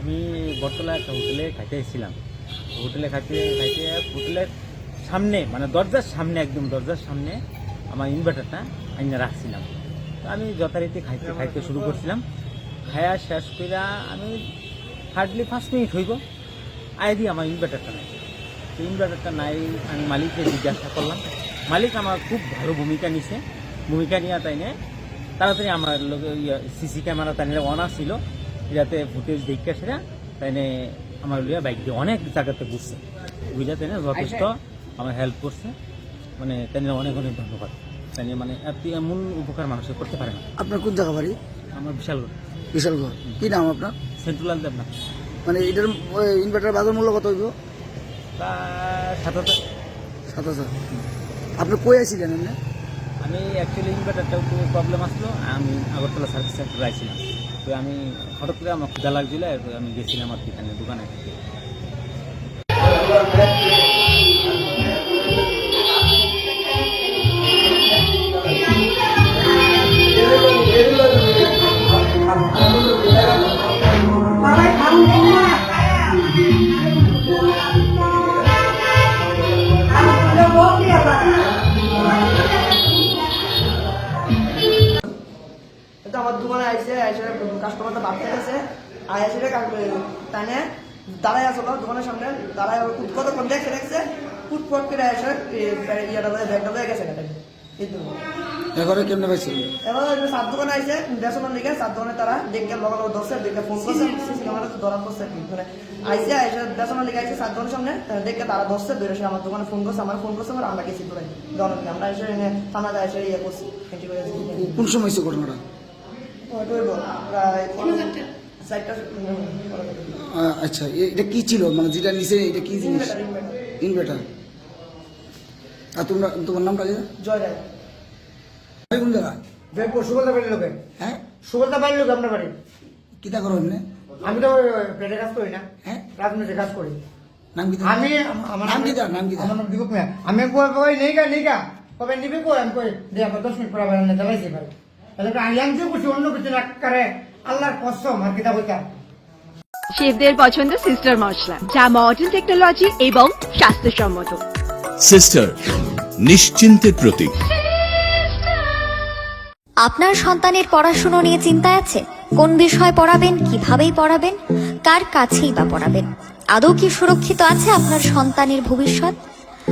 আমি বটতলা একটা হোটেলে খাইতে এসেছিলাম। হোটেলে খাইতে খাইতে হোটেলের সামনে মানে দরজার সামনে একদম, দরজার সামনে আমার ইনভার্টারটা আইনা রাখছিলাম। তো আমি যথারীতি খাইতে খাইতে শুরু করছিলাম। খায়া শেষ করে আমি হার্ডলি পাঁচ মিনিট হইব, আয় দিয়ে আমার ইনভার্টারটা নাই। তো ইনভার্টারটা নাই, আমি মালিককে জিজ্ঞাসা করলাম। মালিক আমার খুব ভালো ভূমিকা নিছে। ভূমিকা নিয়ে তাই নিয়ে তাড়াতাড়ি আমার সিসি ক্যামেরা তাই অন ছিল যাতে ফুটেজ দেখতে সেটা তাই নিয়ে আমার লিয়া বাইক দিয়ে অনেক জায়গাতে ঘুরছে। বুঝলে তাই না যথেষ্ট আমার হেল্প করছে। মানে তাই অনেক অনেক ধন্যবাদ। তাই নিয়ে মানে এত এমন উপকার মানুষের করতে পারে না। আপনার কোন জায়গা বাড়ি? আমার বিশাল বিশালগড়। কি নাম আপনার? সেন্ট্রাল দেবনা মানে এটার ইনভার্টার বাজার মূল্য কত হইব? তা সাথে সাত হাজার। আপনি কই এমনি? আমি অ্যাকচুয়ালি ইনভার্টারটা একটু প্রবলেম আসলো। আমি আগরতলা সার্ভিস সেন্টারে আইছিলাম। তো আমি হঠাৎ করে আমার ক্ষুদা লাগছিল আর আমি গেছিলাম আর কি দোকানে। আমার দোকানে আইসে আইসে কাস্টমারটা বাড়তে গেছে আই এসে টানে দাঁড়াই আসলো দোকানের সামনে দাঁড়াই কত কোন দেখছে করে এসে ইয়াটা ব্যাগটা গেছে গাড়ি এবারে কেমনে পাইছেন এবার সাত দোকানে আইসে বেসনের দিকে সাত দোকানে তারা দেখে লগা লগা ধরছে দেখে ফোন করছে সিসি ক্যামেরা ধরা করছে মানে আইসে আইসে বেসনের দিকে আইসে সাত দোকানের সামনে দেখে তারা ধরছে বেরোছে আমার দোকানে ফোন করছে আমার ফোন করছে আমরা গেছি দোকানে আমরা এসে এনে থানাতে এসে ইয়ে করছি করে। কোন সময় ঘটনাটা? আচ্ছা এটা কি ছিল? মানে যেটা নিচে এটা কি জিনিস? ইনভার্টার, আর তোমরা তোমার নামটা জয় রায় কোন জায়গা? সুগন্ধা বাড়ির লোকে। হ্যাঁ? সুগন্ধা বাড়ির লোক আপনার বাড়ি? কিতা করো এমনি? আমি তো পেটে কাজ করি না। হ্যাঁ? রাজনীতি কাজ করি। নাম কি আমি আমার নাম কি নাম কি আমার নাম দীপক মিয়া। আমি কই কই নেই গা নেই গা। কবে নিবি কই? আমি কই দে আমার দশ মিনিট পর এনে চালাইছি ভাই। তাহলে আমি আনতে বসে অন্য কিছু না করে আল্লাহর কসম আর কিতা বইতাম শেফদের পছন্দ সিস্টার মশলা যা মডার্ন টেকনোলজি এবং স্বাস্থ্যসম্মত। সিস্টার নিশ্চিন্তের প্রতীক। আপনার সন্তানের পড়াশুনো নিয়ে চিন্তা আছে? কোন বিষয় পড়াবেন কিভাবেই পড়াবেন কার কাছেই বা পড়াবেন? আদৌ কি সুরক্ষিত আছে আপনার সন্তানের ভবিষ্যৎ?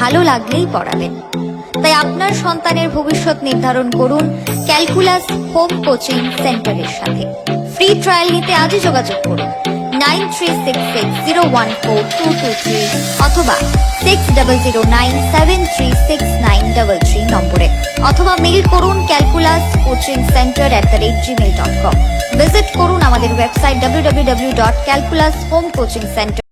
ভালো লাগলেই পড়াবেন। তাই আপনার সন্তানের ভবিষ্যৎ নির্ধারণ করুন ক্যালকুলাস হোম কোচিং সেন্টারের সাথে। ফ্রি ট্রায়াল নিতে আজই যোগাযোগ করুন nine three six six zero one four two two three অথবা six double zero nine seven three six nine double three নম্বরে। অথবা মেইল করুন calculus coaching centre at the rate Gmail dot com. Visit করুন আমাদের website W W W dot calculus home coaching centre.